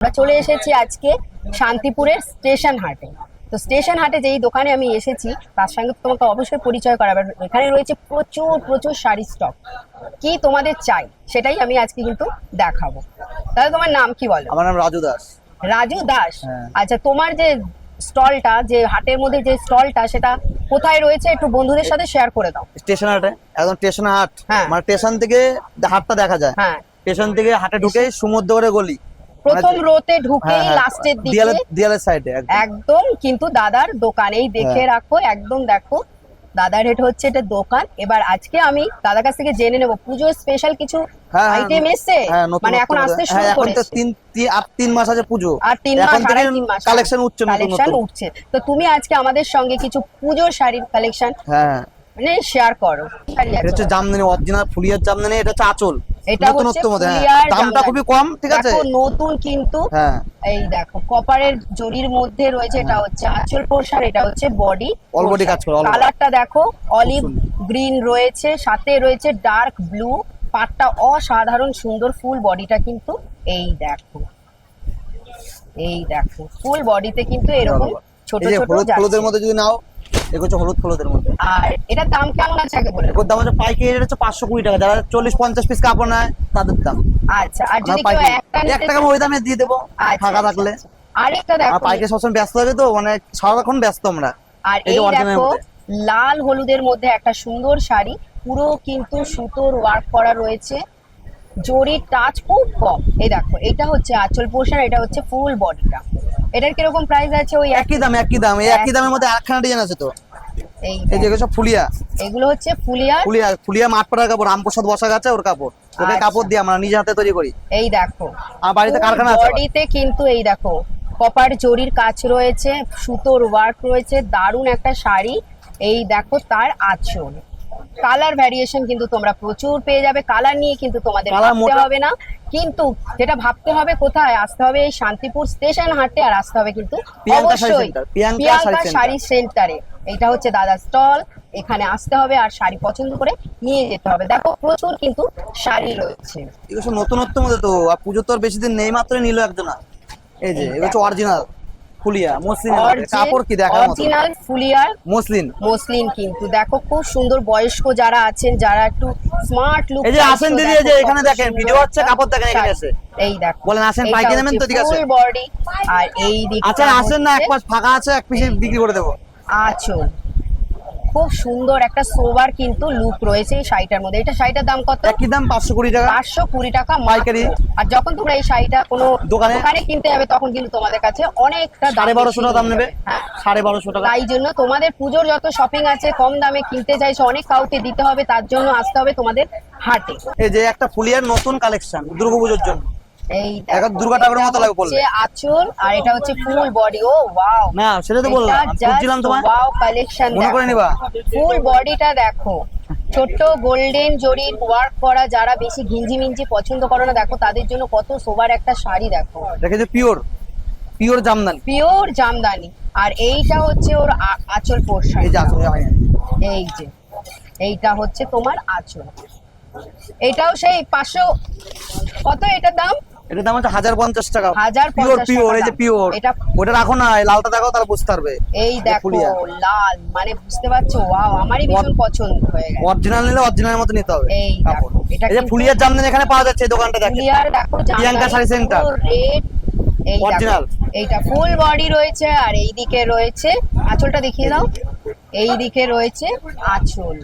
আমরা চলে এসেছি আজকে শান্তিপুরের স্টেশন হাটে। তো স্টেশন হাটে যেই দোকানে আমি এসেছি তার সঙ্গে তোমাকে অবশ্যই পরিচয় করাবে এখানে রয়েছে প্রচুর প্রচুর শাড়ি স্টক কি তোমাদের চাই সেটাই আমি আজকে কিন্তু দেখাবো। তাহলে তোমার নাম কি বলো? আমার নাম রাজু দাস। রাজু দাস? হ্যাঁ। আচ্ছা তোমার যে স্টলটা যে হাটের মধ্যে যে স্টলটা সেটা কোথায় রয়েছে একটু বন্ধুদের সাথে শেয়ার করে দাও। স্টেশন হাটে একদম স্টেশন হাট। হ্যাঁ। মানে স্টেশন থেকে হাটটা দেখা যায়। হ্যাঁ। স্টেশন থেকে হাটে ঢুকে সমুদ্র করে গলি। প্রথম রোতে ঢুকে হ্যাঁ, হ্যাঁ, লাস্টের দিকে দেয়ালের সাইডে একদম। কিন্তু দাদার দোকানেই দেখে হ্যাঁ। রাখো একদম দেখো। দাদার হেড হচ্ছে এটা দোকান। এবার আজকে আমি দাদার কাছ থেকে জেনে নেব। পুজোর স্পেশাল কিছু আইটেম হ্যাঁ মানে এখন আসতে হ্যাঁ, শুরু করেছে। তিন তিন- আর তিন মাস আছে পুজো। আর তিন মাস আড়াই তিন মাস। কালেকশন উঠছে নতুন কালেকশন উঠছে। তো তুমি আজকে আমাদের সঙ্গে কিছু পুজোর শাড়ির কালেকশন হ্যাঁ। মানে শেয়ার করো। এটা হচ্ছে জামদানি অরিজিনাল ফুলিয়ার জামদানি এটা হচ্ছে আঁচল। এটা হচ্ছে হ্যাঁ। দামটা খুবই কম ঠিক আছে? নতুন কিন্তু হ্যাঁ। এই দেখো কপারের জরির মধ্যে রয়েছে এটা হচ্ছে আঁচল এটা হচ্ছে বডি All body কাজ করে, কালারটা দেখো অলিভ। গ্রিন রয়েছে সাথে রয়েছে ডার্ক ব্লু পাটটা অসাধারণ সুন্দর ফুল বডিটা কিন্তু এই দেখো। এই দেখো ফুল বডিতে কিন্তু এরকম ছোট ছোট হলুদের মধ্যে যদি নাও এগুলো হচ্ছে হলুদ হলুদের মধ্যে। আর এটার দাম কেমন আছে আগে বলে দাও। এগুলোর দাম হচ্ছে পাইকারি রেট হচ্ছে পাঁচশো কুড়ি টাকা। যারা চল্লিশ পঞ্চাশ পিস কাপড় নেয় তাদের দাম। আচ্ছা আর যদি কেউ এক টাকা ওই দামে দিয়ে দেবো আচ্ছা, ফাঁকা আচ্ছা, থাকলে। আচ্ছা। আরেকটা দেখো। পাইকারি সবসময় ব্যস্ত থাকে তো মানে সারাক্ষণ ব্যস্ত আমরা। আর এই দেখো লাল হলুদের মধ্যে একটা সুন্দর শাড়ি পুরো কিন্তু সুতোর ওয়ার্ক করা রয়েছে। জরির টাচ খুব কম। এই দেখো এটা হচ্ছে আঁচল পোষণ এটা হচ্ছে ফুল বডিটা এটার কীরকম প্রাইস আছে ওই একই দাম একই দাম এই একই দামের মধ্যে আরেকখানা ডিজাইন আছে তো। এই এই এগুলো সব ফুলিয়া। এগুলো হচ্ছে ফুলিয়া। ফুলিয়া মাঠ পাড়ার কাপড় রামপ্রসাদ বসা গেছে ওর কাপড়। ওকে আচ্ছা। কাপড় দিয়ে আমরা নিজে হাতে তৈরি করি। এই দেখো। আমার বাড়িতে কারখানা আছে। বডিতে কিন্তু এই দেখো কপার জরির কাজ রয়েছে সুতোর ওয়ার্ক রয়েছে দারুণ একটা শাড়ি। এই দেখো তার আঁচল। কালার ভ্যারিয়েশন কিন্তু তোমরা প্রচুর পেয়ে যাবে। কালার নিয়ে কিন্তু তোমাদের ভাবতে হবে না। কিন্তু যেটা ভাবতে হবে কোথায় আসতে হবে? এই শান্তিপুর স্টেশন হাটে আর আসতে হবে কিন্তু অবশ্যই প্রিয়াঙ্কা শাড়ি সেন্টারে এটা হচ্ছে দাদা স্টল এখানে আসতে হবে আর শাড়ি পছন্দ করে নিয়ে যেতে হবে। দেখো প্রচুর কিন্তু শাড়ি রয়েছে। এগুলো নতুনত্ব মধ্যে তো পুজো তো বেশি দিন নেই মাত্র নিল একজনা। এই যে এগুলো হচ্ছে অরিজিনাল ফুলিয়া মসলিন কাপড় কি দেখা অরিজিনাল ফুলিয়ার মসলিন। মসলিন কিন্তু। দেখো খুব সুন্দর বয়স্ক যারা আছেন যারা একটু স্মার্ট লুক এই যে আসেন দিদি, এই যে এখানে দেখেন, ভিডিও হচ্ছে, কাপড় দেখেন এখানে আছে এই দেখো বলেন আসেন, পাইকে নেবেন তো, ঠিক আছে? ফুল বডি আর এই দিক আচ্ছা আসেন না এক ফাঁকা আছে এক পিস বিক্রি করে দেবো। আচল। খুব সুন্দর একটা সোবার কিন্তু লুক রয়েছে এই শাড়িটার মধ্যে। এটা শাড়িটার দাম কত? একই দাম পাঁচশো কুড়ি টাকা। পাঁচশো কুড়ি টাকা। পাইকারি। আর যখন তোমরা এই শাড়িটা কোনো দোকানে? দোকানে কিনতে যাবে তখন কিন্তু তোমাদের কাছে অনেকটা সাড়ে বারোশো টাকা দাম নেবে। হ্যাঁ। সাড়ে বারোশো টাকা। তাই জন্য তোমাদের পুজোর যত শপিং আছে কম দামে কিনতে চাইছো অনেক কাউকে দিতে হবে তার জন্য আসতে হবে তোমাদের হাটে। এই যে একটা ফুলিয়ার নতুন কালেকশন দুর্গাপুজোর জন্য। এই এখন দুর্গা ঠাকুরের মতো লাগবে বললে। আচল আর এটা হচ্ছে ফুল বডি ও ওয়াও না সেটা তো বললাম বুঝছিলাম তোমায়। ওয়াও কালেকশন মনে করে নিবা। ফুল বডিটা দেখো। ছোট্ট গোল্ডেন জরির ওয়ার্ক করা যারা বেশি ঘিঞ্জি মিঞ্জি পছন্দ করো না দেখো তাদের জন্য কত সোবার একটা শাড়ি দেখো। দেখে যে pure pure Jamdani. Pure Jamdani. আর এইটা হচ্ছে ওর আঁচল পোর্শন এই যে এই যে এইটা হচ্ছে তোমার আঁচল। এটাও সেই পাঁচশো কত এটার দাম? এটার দাম হচ্ছে হাজার পঞ্চাশ টাকা। হাজার পিওর পিওর এই যে পিওর এটা- ওটা রাখো না লালটা দেখো তাহলে বুঝতে পারবে। এই দেখো লাল মানে বুঝতে পারছ? ওয়াও আমারই ভীষণ পছন্দ হয়ে গেছে। অরিজিনাল নিলে অরিজিনাল মতো নিতে হবে। এই দেখো, কাপড়। এই যে ফুলিয়ার জামদানি এখানে পাওয়া যাচ্ছে এই দোকানটা দেখেন। ফুলিয়ার দেখো প্রিয়াঙ্কা শাড়ি সেন্টার। রেড এই দেখো, Original। এইটা ফুল বডি রয়েছে আর এই দিকে রয়েছে আঁচলটা দেখিয়ে দাও। এই দিকে রয়েছে আঁচল।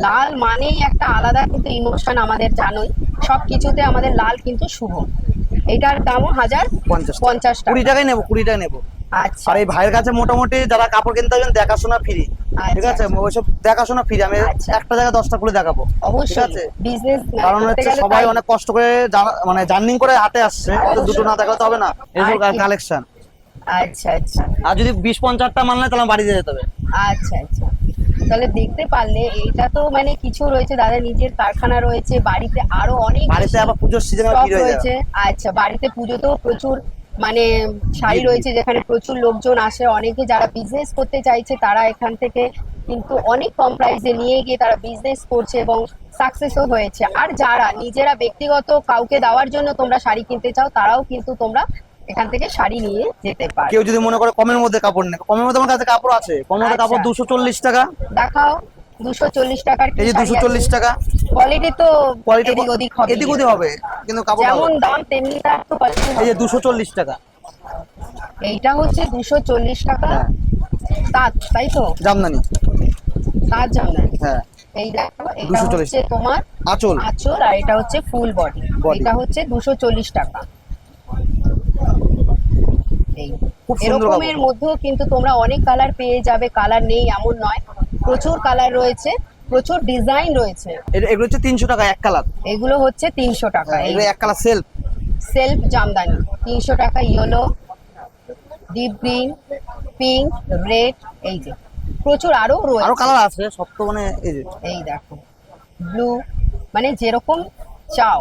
লাল মানেই একটা আলাদা কিন্তু ইমোশন আমাদের জানোই। সব কিছুতে আমাদের লাল কিন্তু শুভ। এটার দামও হাজার পঞ্চাশ কুড়ি টাকা। টাকাই নেব কুড়ি টাকা নেব। আচ্ছা। আর এই ভাইয়ের কাছে মোটামুটি যারা কাপড় কিনতে হবে দেখাশোনা ফ্রি ঠিক আচ্ছা, আছে ওইসব দেখাশোনা ফ্রি আমি আচ্ছা। একটা জায়গায় দশটা খুলে দেখাবো। ঠিক অবশ্যই। আছে? বিজনেস কারণ হচ্ছে সবাই অনেক কষ্ট করে মানে জার্নিং করে হাটে আসছে। দুটো না দেখাতে হবে না। এইসব কালেকশন আচ্ছা আচ্ছা। আর যদি বিশ পঞ্চাশটা মানলে তাহলে বাড়িতে যেতে হবে। আচ্ছা আচ্ছা। তাহলে দেখতে পারলে এটা তো মানে কিছু রয়েছে দাদা নিজের কারখানা রয়েছে বাড়িতে আরও অনেক বাড়িতে আবার পুজোর সিজনে রয়েছে। আচ্ছা বাড়িতে পুজোতেও প্রচুর মানে শাড়ি রয়েছে যেখানে প্রচুর লোকজন আসে। অনেকে যারা বিজনেস করতে চাইছে তারা এখান থেকে কিন্তু অনেক কম প্রাইসে নিয়ে গিয়ে তারা বিজনেস করছে এবং সাকসেসও হয়েছে। আর যারা নিজেরা ব্যক্তিগত কাউকে দেওয়ার জন্য তোমরা শাড়ি কিনতে চাও তারাও কিন্তু তোমরা এখান থেকে শাড়ি নিয়ে যেতে পারো। কেউ যদি মনে করে কমের মধ্যে কাপড় নেই কমের মধ্যে আমার কাছে কাপড় আছে। কমের মধ্যে কাপড় আচ্ছা। দুশো চল্লিশ টাকা। দেখাও দুশো চল্লিশ টাকার এই যে দুশো চল্লিশ টাকা। কোয়ালিটি তো কোয়ালিটি এদিক ওদিক হবে। এদিক ওদিক হবে কিন্তু কাপড়। যেমন দাম তেমনি তার তো এই যে দুশো চল্লিশ টাকা। এইটা হচ্ছে দুশো চল্লিশ টাকা। হ্যাঁ। তাঁত তাই তো? জামদানি। তাঁত জামদানি। হ্যাঁ। এই দেখো এটা হচ্ছে তোমার আঁচল। আঁচল আর এটা হচ্ছে ফুল বডি। এটা হচ্ছে দুশো চল্লিশ টাকা। এই এরকমের মধ্যেও কিন্তু তোমরা অনেক কালার পেয়ে যাবে কালার নেই এমন নয়। প্রচুর কালার রয়েছে প্রচুর ডিজাইন রয়েছে। এগুলো হচ্ছে তিনশো টাকা এক কালার। এগুলো হচ্ছে তিনশো টাকা এই এগুলো এক কালার সেলফ। সেলফ জামদানি। তিনশো টাকা yellow deep green pink red এই যে। প্রচুর আরও আরও রয়েছে কালার আছে সব তো মানে এই যে। এই দেখো ব্লু মানে যেরকম চাও।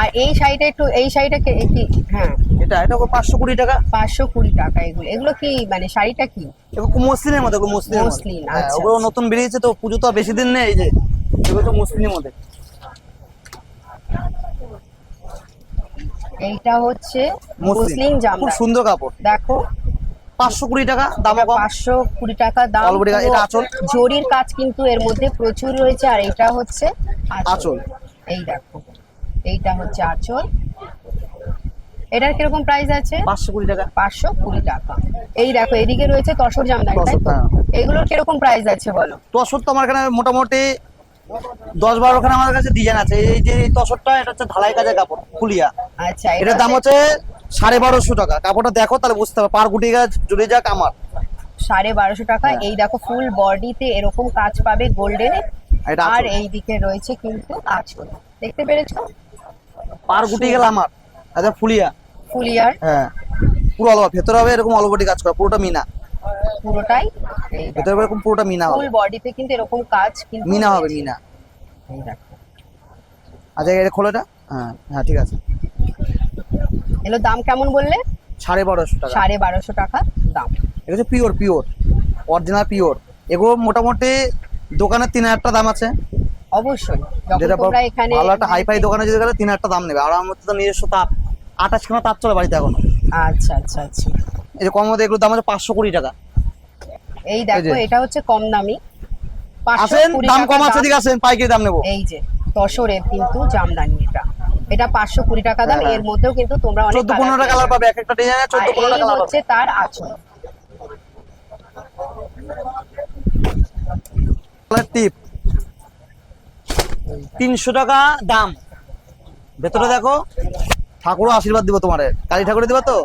আর এই শাড়িটা একটু এই শাড়িটা কি হ্যাঁ এটা এটা পাঁচশো কুড়ি টাকা। পাঁচশো কুড়ি টাকা এগুলো। এগুলো কি মানে শাড়িটা কি? এগুলো মসলিনের ওগুলো মসলিনের মসলিন, হ্যাঁ, আচ্ছা, ওগুলো আচ্ছা। নতুন বেরিয়েছে তো পুজো তো বেশি দিন নেই এই যে এগুলো তো মসলিনের মধ্যে। এইটা হচ্ছে মসলিন মুসলিম খুব সুন্দর কাপড়। দেখো। পাঁচশো কুড়ি টাকা দাম পাঁচশো কুড়ি টাকা দাম এটা আঁচল? জরির কাজ কিন্তু এর মধ্যে প্রচুর রয়েছে আর এটা হচ্ছে আঁচল। এই দেখো। এইটা হচ্ছে আঁচল। এটার কীরকম প্রাইস আছে? পাঁচশো কুড়ি টাকা। পাঁচশো কুড়ি টাকা। এই দেখো এদিকে রয়েছে তসর জামদানি হ্যাঁ। এগুলোর কীরকম প্রাইস আছে বলো? তসর তো আমার এখানে মোটামুটি দশ বারোখানে আমার কাছে ডিজাইন আছে। এই যে তসরটা এটা হচ্ছে ঢালাই কাজের কাপড় ফুলিয়া। আচ্ছা এটার দাম হচ্ছে সাড়ে বারোশো টাকা। কাপড়টা দেখো তাহলে বুঝতে হবে পার গুটি গাছ জুড়ে যাক আমার। সাড়ে বারোশো টাকা। হ্যাঁ। এই দেখো ফুল বডিতে এরকম কাজ পাবে গোল্ডেন আর। এই দিকে রয়েছে কিন্তু আঁচল। দেখতে পেরেছ? পার গুটি গেল আমার। আচ্ছা ফুলিয়া। ফুলিয়ার। হ্যাঁ পুরো অলবা ভেতরে হবে এরকম অলবটি কাজ করা পুরোটা মিনা। পুরোটাই ভেতরে এরকম পুরোটা মিনা হবে। ফুল বডিতে কিন্তু এরকম কাজ কিন্তু মিনা হবে মিনা। আচ্ছা এটা খোলো হ্যাঁ হ্যাঁ ঠিক আছে। এগুলোর দাম কেমন বললে? সাড়ে বারোশো টাকা। সাড়ে বারোশো টাকা দাম। এটা হচ্ছে পিওর পিওর অরিজিনাল পিওর। এগুলো মোটামুটি দোকানে তিন হাজার টাকা দাম আছে। অবশ্যই। যেটা তোমরা এখানে ভালো একটা হাই দোকানে যদি গেলে তিন হাজার দাম নেবে। আর আমার তো নিজস্ব তাপ আঠাশ খানা তাপ চলে বাড়িতে এখন। আচ্ছা আচ্ছা আচ্ছা। এই যে কম মধ্যে এগুলোর দাম আছে পাঁচশো কুড়ি টাকা। এই দেখো এটা হচ্ছে কম দামি। আসেন দাম কম আছে দিকে আসেন পাইকারি দাম নেব। এই যে তসরের কিন্তু জামদানি এটা এটা পাঁচশো কুড়ি টাকা দাম হ্যাঁ। এর মধ্যেও কিন্তু তোমরা অনেক চোদ্দ পনেরোটা পেয়ে কালার পাবে এক একটা ডিজাইনে চোদ্দ পনেরোটা এই কালার হচ্ছে তার আচল। টিপ। তিনশো টাকা দাম। ভেতরে দেখো ঠাকুরও আশীর্বাদ দিব তোমার। কালী ঠাকুরে দিবা তো?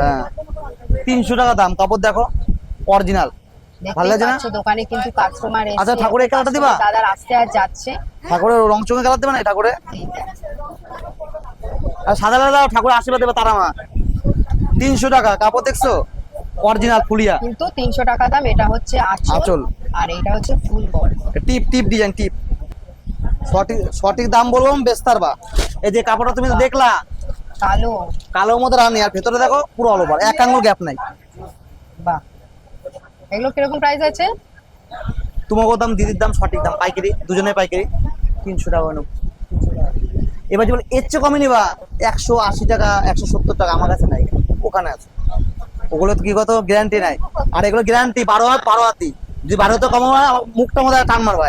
হ্যাঁ। তিনশো টাকা দাম। কাপড় দেখো অরিজিনাল ভালো লাগছে না? দোকানে কিন্তু কাস্টমার আচ্ছা, ঠাকুরের কালারটা দিবা? দাদা রাস্তায় আর যাচ্ছে। ঠাকুরের রং চঙে কালার দেবে না ঠাকুরে? আর সাদা লাল দাও ঠাকুর আশীর্বাদ দেবে তারা মা তিনশো টাকা কাপড় দেখছ? অরিজিনাল ফুলিয়া। কিন্তু তিনশো টাকা দাম এটা হচ্ছে আঁচল। আর এটা হচ্ছে ফুল টিপ টিপ ডিজাইন টিপ। সঠিক সঠিক দাম বলব বেস্তার বা এই যে কাপড়টা তুমি দেখলা কালো। কালোর মতো রানি আর ভেতরে দেখো পুরো অল ওভার এক আঙ্গুল গ্যাপ নাই। বাহ। এগুলো কীরকম প্রাইস আছে? তোমাকে দাম দিদির দাম সঠিক দাম পাইকারি দুজনে পাইকারি তিনশো টাকা নেব। এবার যেমন এর চেয়ে কমে নিবা একশো আশি টাকা একশো সত্তর টাকা আমার কাছে নাই ওখানে আছে। ওগুলো তো কি কত গ্যারান্টি নাই। আর এগুলো গ্যারান্টি বারো হাত বারো হাতি যদি বারো হাতে কমাবো না, মুখটা মধ্যে টান মারবা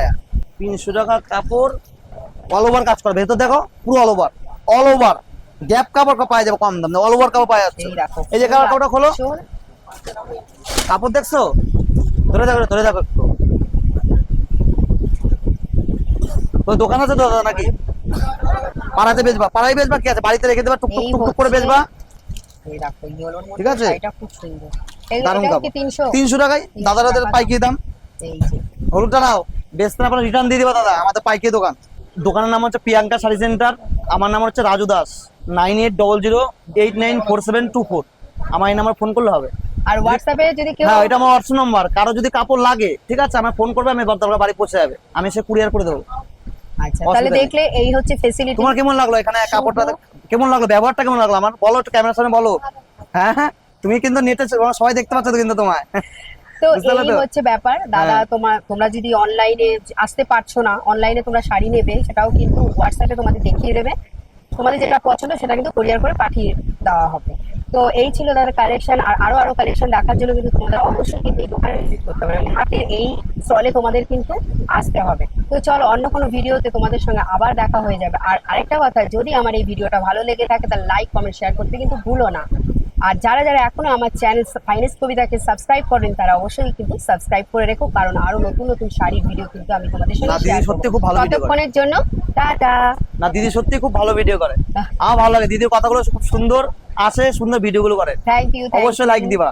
তিনশো টাকা কাপড় অল ওভার কাজ করবে ভেতর দেখো পুরো all over all over gap কাপড় পাওয়া যাবে কম দাম। অল ওভার কাপড় পাওয়া যাচ্ছে। এই যে কাপড় কাপড়টা খোলো। কাপড় দেখছ? ধরে দেখো ধরে দেখো একটু। তো দোকান আছে দাদা নাকি? পাড়াতে বেচবা। পাড়ায় বেচবা কি আছে? বাড়িতে রেখে দেবা টুকটুক এই টুকটুক করে বেচবা। ঠিক আছে? এটা কাপড় কি তিনশো? তিনশো টাকায়? দাদারাদের টাকা। পাইকারি দাম? এই যে। হলুদটা নাও। বেচতে না রিটার্ন দিয়ে দিবা দাদা। আমাদের পাইকারি দোকান। দোকানের নাম হচ্ছে প্রিয়াঙ্কা শাড়ি সেন্টার আমার নাম হচ্ছে Raju Das. Nine eight double zero eight nine four seven two four আমার এই নাম্বার ফোন করলে হবে। আর হোয়াটসঅ্যাপে যদি কেউ হ্যাঁ এটা আমার হোয়াটসঅ্যাপ নাম্বার কারও যদি কাপড় লাগে ঠিক আছে? আমার ফোন করবে আমি তারপরে বাড়ি পৌঁছে যাবে। আমি সে কুরিয়ার করে দেবো। আচ্ছা তাহলে দেখলে এই হচ্ছে ফেসিলিটি তোমার কেমন লাগল এখানে কাপড়টা? কেমন লাগল? ব্যবহারটা কেমন লাগল আমার? বলো একটু ক্যামেরার সামনে বলো। হ্যাঁ হ্যাঁ। তুমি কিন্তু নেটে সবাই দেখতে পাচ্ছ তো কিন্তু তোমায়। তো এই হচ্ছে ব্যাপার। দাদা হ্যাঁ। তোমার তোমরা যদি অনলাইনে আসতে পারছ না অনলাইনে তোমরা শাড়ি নেবে সেটাও কিন্তু হোয়াটসঅ্যাপে তোমাদের দেখিয়ে দেবে। তোমাদের যেটা পছন্দ সেটা কিন্তু কোরিয়ার করে পাঠিয়ে দেওয়া হবে। তো এই ছিল তাদের কালেকশন আর আরও আরও কালেকশন দেখার জন্য কিন্তু তোমাদের অবশ্যই কিন্তু এই দোকানে ভিজিট করতে হবে মানে এই স্টলে তোমাদের কিন্তু আসতে হবে। তো চলো অন্য কোনো ভিডিওতে তোমাদের সঙ্গে আবার দেখা হয়ে যাবে। আর আরেকটা কথা যদি আমার এই ভিডিওটা ভালো লেগে থাকে তাহলে লাইক কমেন্ট শেয়ার করতে কিন্তু ভুলো না। আর যারা যারা এখনও আমার চ্যানেল ফাইনেন্স কবিতাকে সাবস্ক্রাইব করেন তারা অবশ্যই কিন্তু সাবস্ক্রাইব করে রেখো কারণ আরও নতুন নতুন শাড়ির ভিডিও কিন্তু আমি তোমাদের সঙ্গে দিদি সত্যি খুব ভালো। ততক্ষণের জন্য টাটা। না দিদি সত্যি খুব ভালো ভিডিও করে। আমার ভালো লাগে। দিদির কথাগুলো খুব সুন্দর আসে সুন্দর ভিডিওগুলো করে। থ্যাংক ইউ অবশ্যই লাইক দিবা।